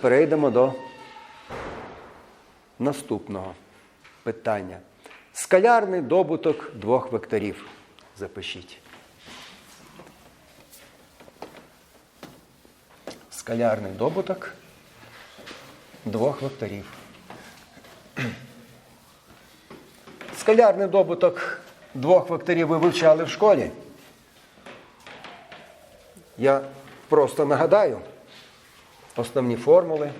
Перейдемо до наступного питання. Скалярний добуток двох векторів. Запишіть. Скалярний добуток двох векторів. Скалярний добуток двох векторів ви вивчали в школі. Я просто нагадаю основні формули,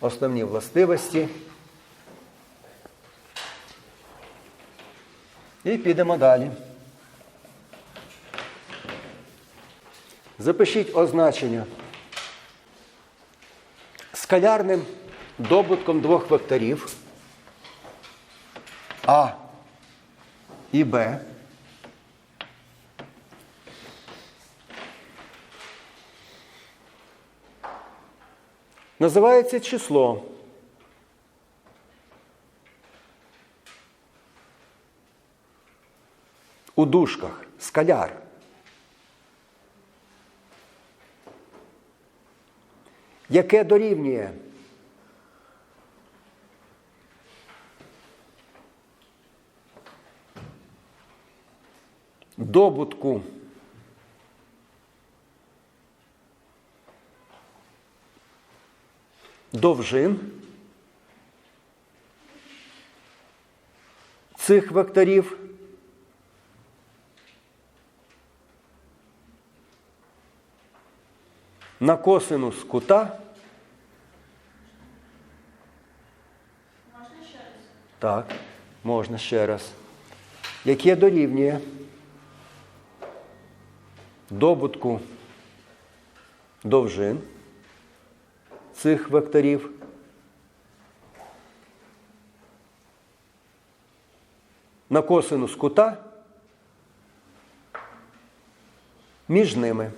основні властивості. І підемо далі. Запишіть означення. Скалярним добутком двох векторів А і Б називається число. У дужках скаляр. Яке дорівнює добутку довжин цих векторів на косинус кута. Можна ще раз? Так, можна ще раз. Яке дорівнює добутку довжин цих векторів на косинус кута між ними.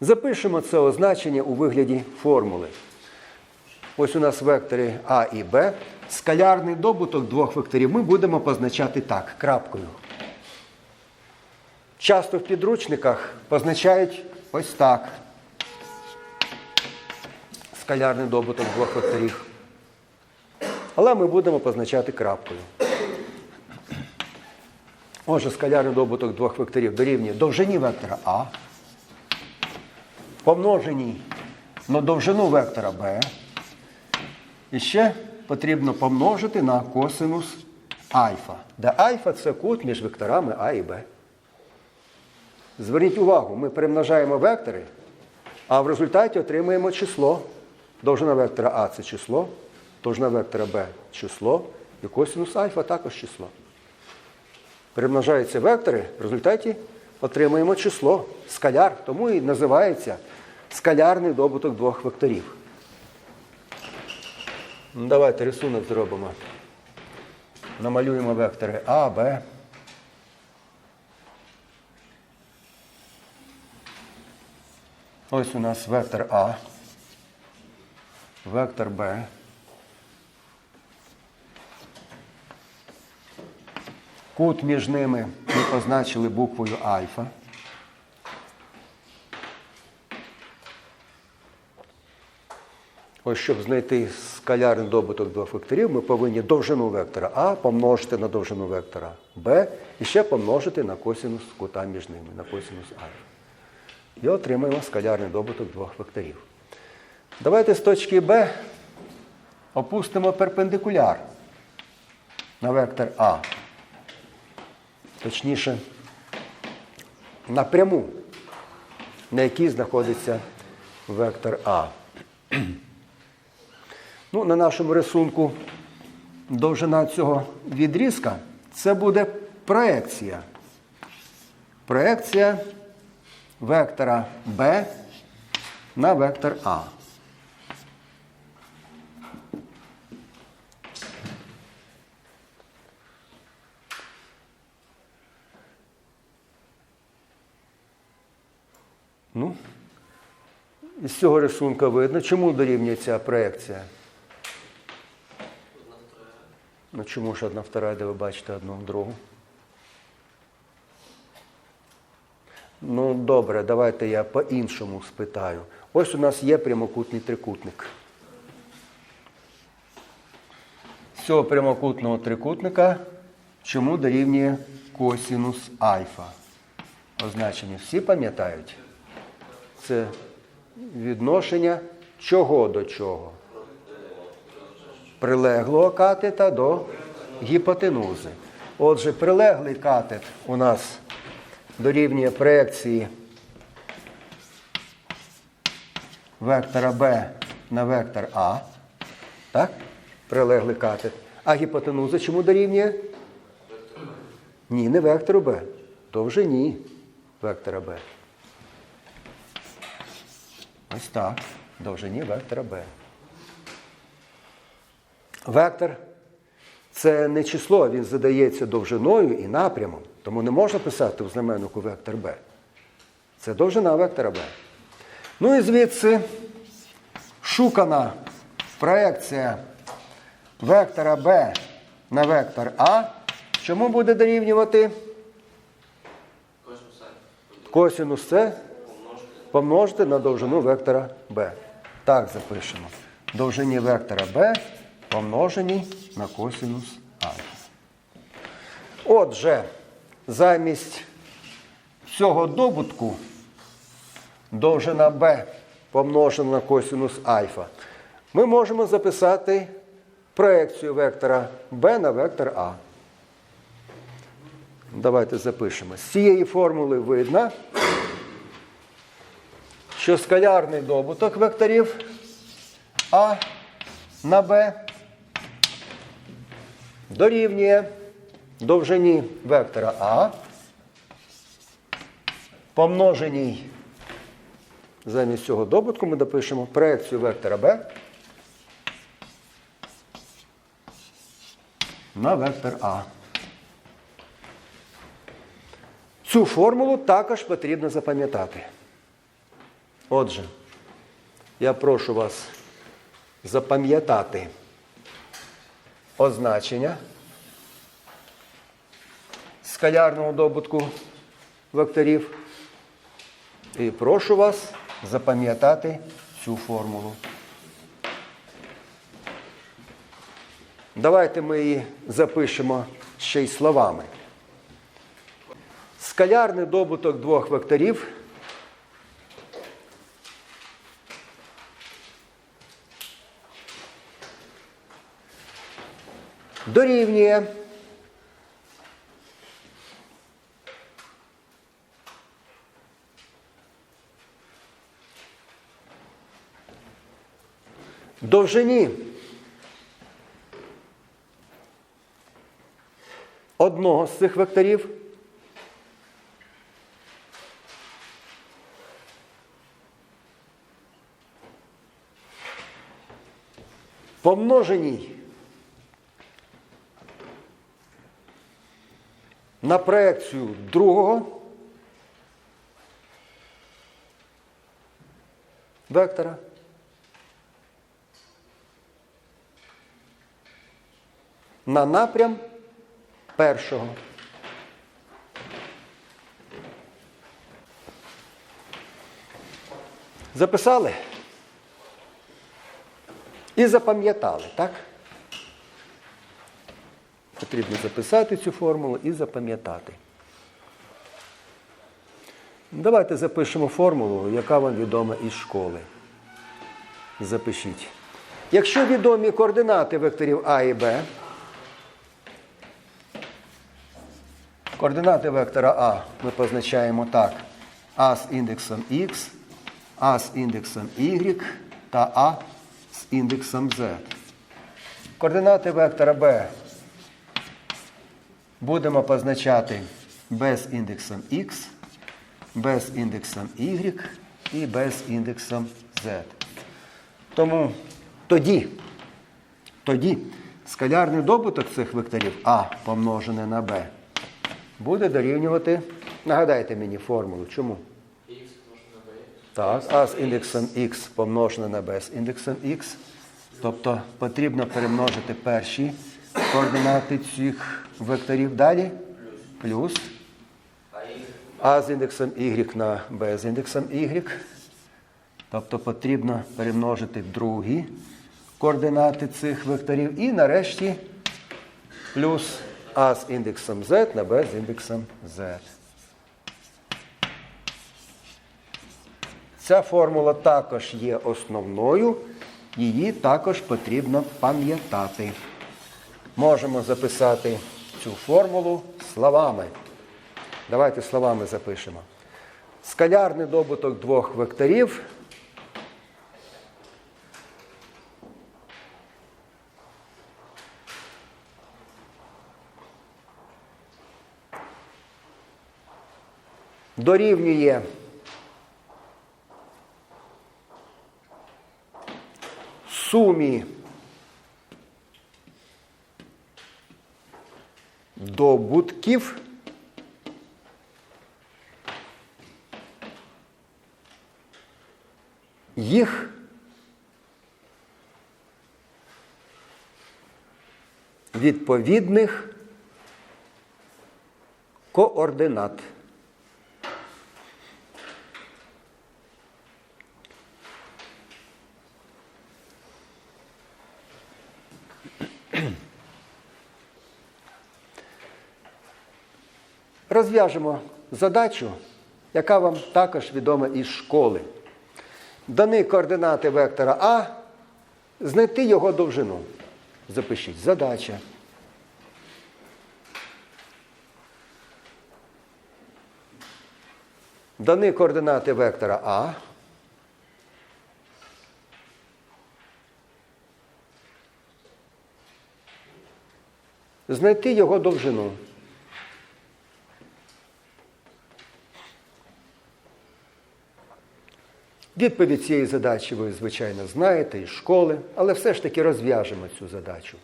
Запишемо це означення у вигляді формули. Ось у нас вектори А і Б. Скалярний добуток двох векторів ми будемо позначати так, крапкою. Часто в підручниках позначають ось так. Скалярний добуток двох векторів. Але ми будемо позначати крапкою. Отже, скалярний добуток двох векторів дорівнює довжині вектора А помноженій на довжину вектора b. І ще потрібно помножити на косинус альфа, де альфа це кут між векторами А і Б. Зверніть увагу, ми перемножаємо вектори, а в результаті отримуємо число. Довжина вектора А це число, довжина вектора Б число, і косинус альфа також число. Перемножаються вектори, в результаті отримуємо число, скаляр, тому і називається скалярний добуток двох векторів. Ну, давайте рисунок зробимо. Намалюємо вектори А, Б. Ось у нас вектор А, вектор Б. Кут між ними ми позначили буквою альфа. Ось, щоб знайти скалярний добуток двох векторів, ми повинні довжину вектора А помножити на довжину вектора Б і ще помножити на косинус кута між ними, на косинус альфа. І отримаємо скалярний добуток двох векторів. Давайте з точки Б опустимо перпендикуляр на вектор А. Точніше, напряму, на якій знаходиться вектор А. Ну, на нашому рисунку довжина цього відрізка це буде проекція. Проекція вектора B на вектор А. Ну, із цього рисунка видно, чому дорівнює ця проекція. Ну чому ж одна втора, де ви бачите одну другу? Ну, добре, давайте я по-іншому спитаю. Ось у нас є прямокутний трикутник. З цього прямокутного трикутника чому дорівнює косінус альфа? Означення всі пам'ятають? Це відношення чого до чого? Прилеглого катета до гіпотенузи. Отже, прилеглий катет у нас дорівнює проекції вектора b на вектор А. Так? Прилеглий катет. А гіпотенуза чому дорівнює? Ні, не вектору b. Довжині вектора b. Ось так. Довжині вектора b. Вектор це не число, він задається довжиною і напрямом. Тому не можна писати у знаменнику вектор b. Це довжина вектора b. Ну і звідси шукана проекція вектора b на вектор А. Чому буде дорівнювати? Косінус С помножити на довжину вектора b. Так запишемо. Довжині вектора b помножені на косінус альфа. Отже, замість цього добутку довжина b помножена на косінус альфа, ми можемо записати проекцію вектора b на вектор А. Давайте запишемо. З цієї формули видно, що скалярний добуток векторів А на Б дорівнює довжині вектора А, помноженій замість цього добутку ми допишемо проекцію вектора Б на вектор А. Цю формулу також потрібно запам'ятати. Отже, я прошу вас запам'ятати означення скалярного добутку векторів. І прошу вас запам'ятати цю формулу. Давайте ми її запишемо ще й словами. Скалярний добуток двох векторів дорівнює. Довжині. Одного з цих векторів. Помноженій на проекцію другого вектора. На напрям першого. Записали? І запам'ятали, так? Потрібно записати цю формулу і запам'ятати. Давайте запишемо формулу, яка вам відома із школи. Запишіть. Якщо відомі координати векторів А і Б, координати вектора А ми позначаємо так. А з індексом Х, А з індексом Y та А з індексом Z. Координати вектора Б будемо позначати без індексом Х, без індексом Y і без індексом Z. Тому тоді, тоді скалярний добуток цих векторів А помножене на Б буде дорівнювати, нагадайте мені формулу, чому? Так, А з індексом Х помножене на Б з індексом Х. Тобто потрібно перемножити перші координати цих векторів далі. Плюс. А з індексом y на b з індексом y. Тобто потрібно перемножити другі координати цих векторів. І нарешті плюс А з індексом z на b з індексом z. Ця формула також є основною, її також потрібно пам'ятати. Можемо записати цю формулу словами. Давайте словами запишемо. Скалярний добуток двох векторів дорівнює сумі добутків їх відповідних координат. Розв'яжемо задачу, яка вам також відома із школи. Дані координати вектора А, знайти його довжину. Запишіть задача. Дані координати вектора А. Знайти його довжину. Відповідь цієї задачі ви, звичайно, знаєте із школи, але все ж таки розв'яжемо цю задачу.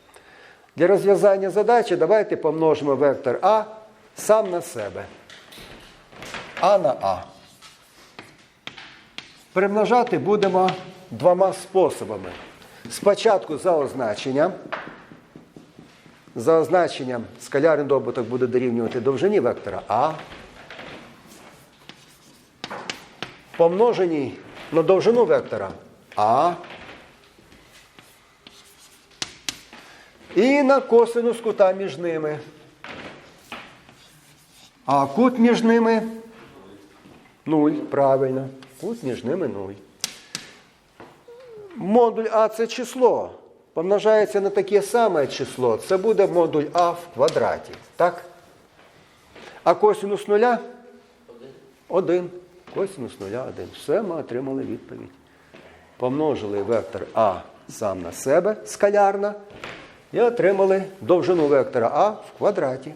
Для розв'язання задачі давайте помножимо вектор А сам на себе. А на А. Перемножати будемо двома способами. Спочатку за означенням. За означенням скалярний добуток буде дорівнювати довжині вектора А. Помножені на довжину вектора А. І на косинус кута між ними. А кут між ними 0. Правильно. Кут між ними 0. Модуль А це число. Помножається на таке саме число. Це буде модуль А в квадраті. Так? А косинус нуля? Один. Косинус нуля один. Все, ми отримали відповідь. Помножили вектор А сам на себе скалярно. І отримали довжину вектора А в квадраті.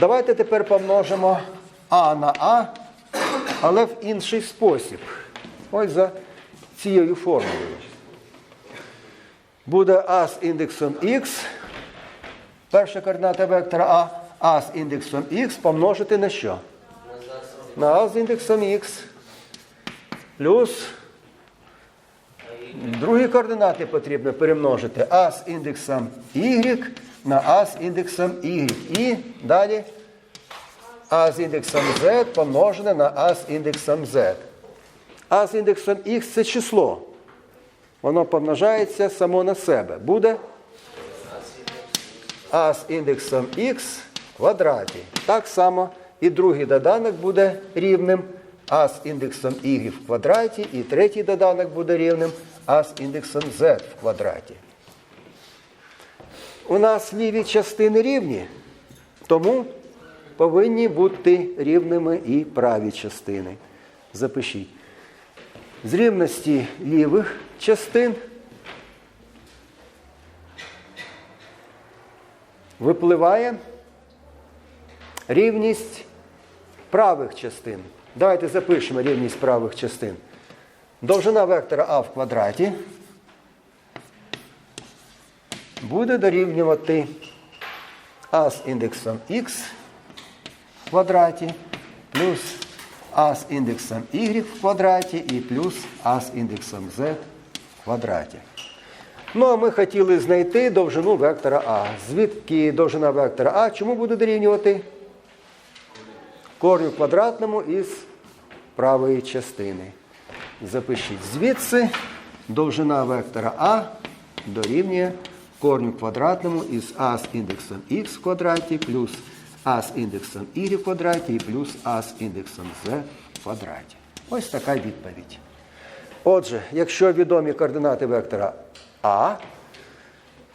Давайте тепер помножимо А на А, але в інший спосіб. Ось за цією формулою. Буде А з індексом Х. Перша координата вектора А. А з індексом Х помножити на що? На А з індексом Х. Плюс другі координати потрібно перемножити А з індексом Y на А з індексом Y. І далі А з індексом Z помножене на А з індексом Z. А з індексом Х це число. Воно помножається само на себе. Буде А з індексом Х в квадраті. Так само і другий доданок буде рівним А з індексом Y в квадраті, і третій доданок буде рівним А з індексом Z в квадраті. У нас ліві частини рівні, тому повинні бути рівними і праві частини. Запишіть. З рівності лівих частин випливає рівність правих частин. Давайте запишемо рівність правих частин. Довжина вектора А в квадраті буде дорівнювати А з індексом Х в квадраті плюс А з індексом Y в квадраті і плюс А з індексом Z в квадраті. Ну, а ми хотіли знайти довжину вектора А. Звідки довжина вектора А чому буде дорівнювати? Корню квадратному із правої частини. Запишіть звідси довжина вектора А дорівнює корню квадратному із А з індексом х в квадраті плюс А з індексом y в квадраті і плюс А з індексом z в квадраті. Ось така відповідь. Отже, якщо відомі координати вектора А,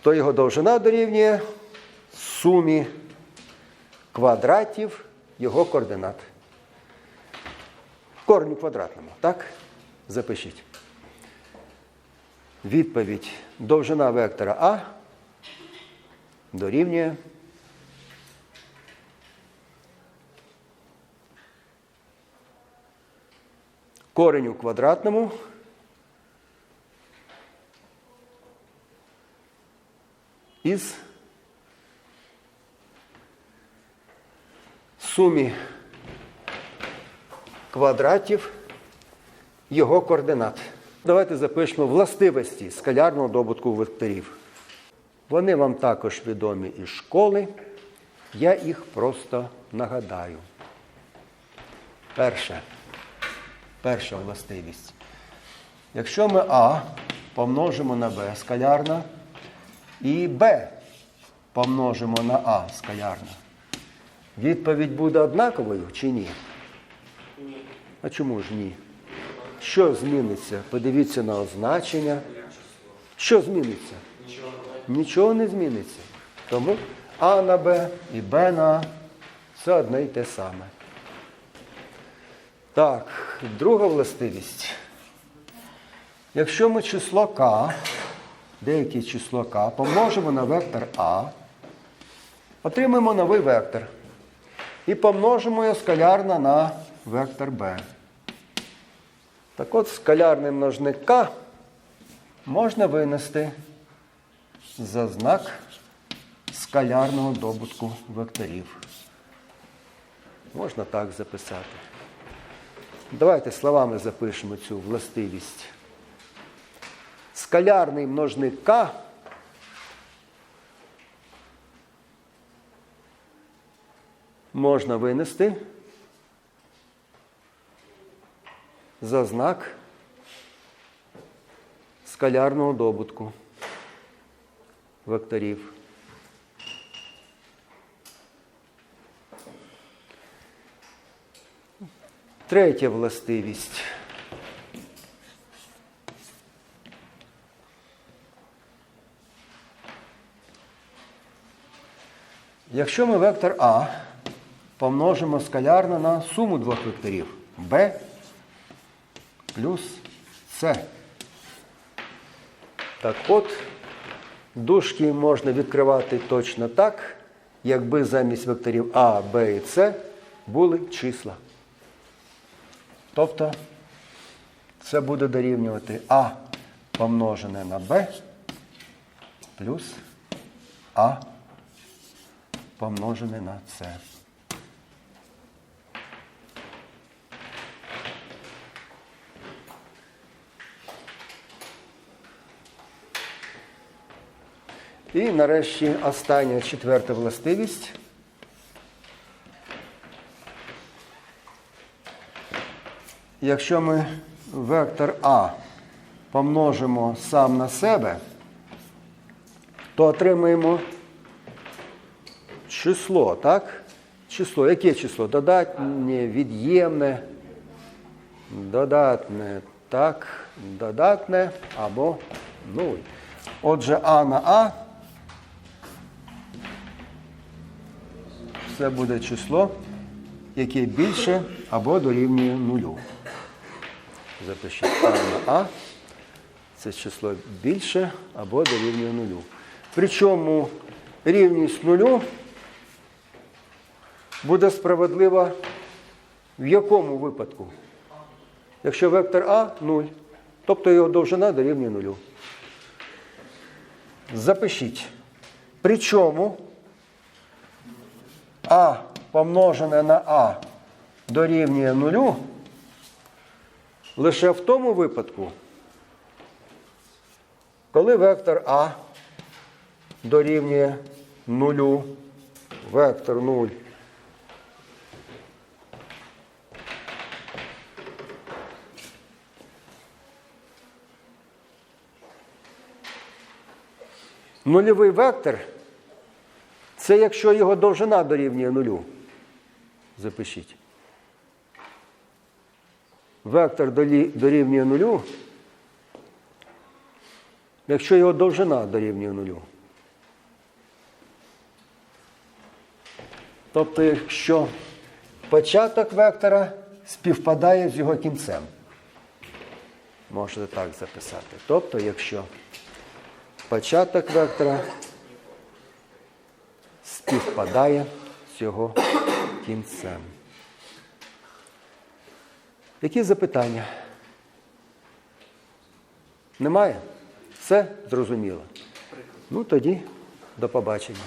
то його довжина дорівнює сумі квадратів його координат. Корню квадратному, так? Запишіть. Відповідь довжина вектора А дорівнює кореню квадратному із сумі квадратів його координат. Давайте запишемо властивості скалярного добутку векторів. Вони вам також відомі із школи. Я їх просто нагадаю. Перше. Перша властивість. Якщо ми А помножимо на Б скалярна і Б помножимо на А скалярна, відповідь буде однаковою чи ні? А чому ж ні? Що зміниться? Подивіться на означення. Що зміниться? Нічого не зміниться. Тому А на Б і Б на А це одне й те саме. Так, друга властивість. Якщо ми число К, деяке число К, помножимо на вектор А, отримаємо новий вектор. І помножимо його скалярно на вектор Б. Так от скалярний множник К можна винести за знак скалярного добутку векторів. Можна так записати. Давайте словами запишемо цю властивість. Скалярний множник К можна винести за знак скалярного добутку векторів. Третя властивість. Якщо ми вектор А помножимо скалярно на суму двох векторів b плюс С. Так от, дужки можна відкривати точно так, якби замість векторів А, Б і С були числа. Тобто це буде дорівнювати А помножене на Б плюс А помножене на С. І нарешті остання четверта властивість. Якщо ми вектор А помножимо сам на себе, то отримаємо число, так? Число. Яке число? Додатнє, від'ємне, додатне, так, додатне або нуль. Отже, А на А це буде число, яке більше або дорівнює нулю. Запишіть на А. Це число більше або дорівнює нулю. Причому рівність нулю буде справедлива в якому випадку? Якщо вектор А 0, тобто його довжина дорівнює нулю. Запишіть. Причому а помножене на А дорівнює нулю лише в тому випадку, коли вектор А дорівнює нулю, вектор 0. Нульовий вектор це якщо його довжина дорівнює нулю. Запишіть. Вектор дорівнює нулю, якщо його довжина дорівнює нулю. Тобто, якщо початок вектора співпадає з його кінцем. Можете так записати. Тобто, якщо початок вектора співпадає з його кінцем. Які запитання? Немає? Все зрозуміло. Ну тоді до побачення.